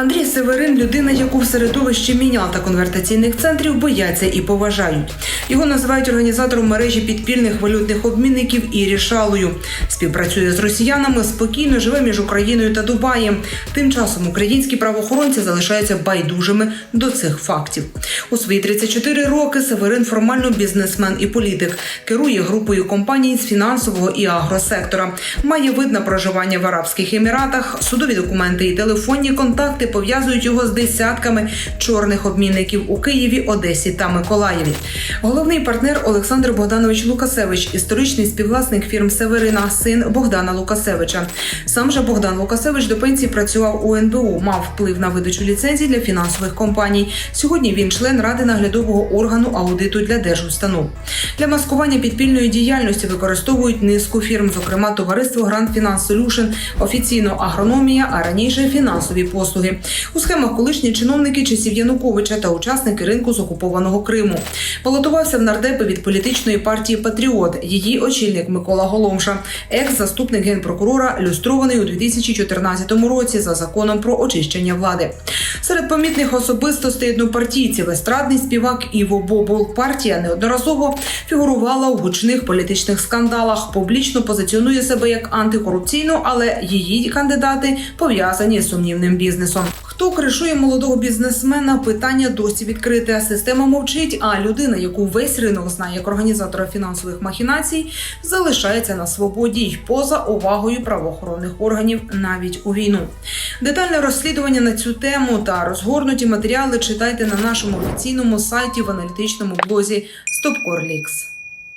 Андрій Северин людина, яку в середовищі мінял та конвертаційних центрів бояться і поважають. Його називають організатором мережі підпільних валютних обмінників і рішалою. Співпрацює з росіянами, спокійно живе між Україною та Дубаєм. Тим часом українські правоохоронці залишаються байдужими до цих фактів. У свої 34 роки Северин формально бізнесмен і політик. Керує групою компаній з фінансового і агросектора. Має вид на проживання в Арабських Еміратах. Судові документи і телефонні контакти пов'язують його з десятками чорних обмінників у Києві, Одесі та Миколаєві. Головний партнер Олександр Богданович Лукасевич, історичний співвласник фірм Северина, син Богдана Лукасевича. Сам же Богдан Лукасевич до пенсії працював у НБУ, мав вплив на видачу ліцензій для фінансових компаній. Сьогодні він член ради наглядового органу аудиту для держустанов. Для маскування підпільної діяльності використовують низку фірм, зокрема товариство Grand Finance Solution, офіційно агрономія, а раніше фінансові послуги. У схемах колишні чиновники часів Януковича та учасники ринку з окупованого Криму. Балотувався в нардепи від політичної партії Патріот. Її очільник Микола Голомша, екс-заступник генпрокурора, люстрований у 2014 році за законом про очищення влади. Серед помітних особистостей однопартійців естрадний співак Іво Бобол. Партія неодноразово фігурувала у гучних політичних скандалах. Публічно позиціонує себе як антикорупційну, але її кандидати пов'язані з сумнівним бізнесом. Хто кришує молодого бізнесмена? Питання досі відкрите. Система мовчить. А людина, яку весь ринок знає як організатора фінансових махінацій, залишається на свободі й поза увагою правоохоронних органів навіть у війну. Детальне розслідування на цю тему та розгорнуті матеріали читайте на нашому офіційному сайті в аналітичному блозі StopCoreLeaks.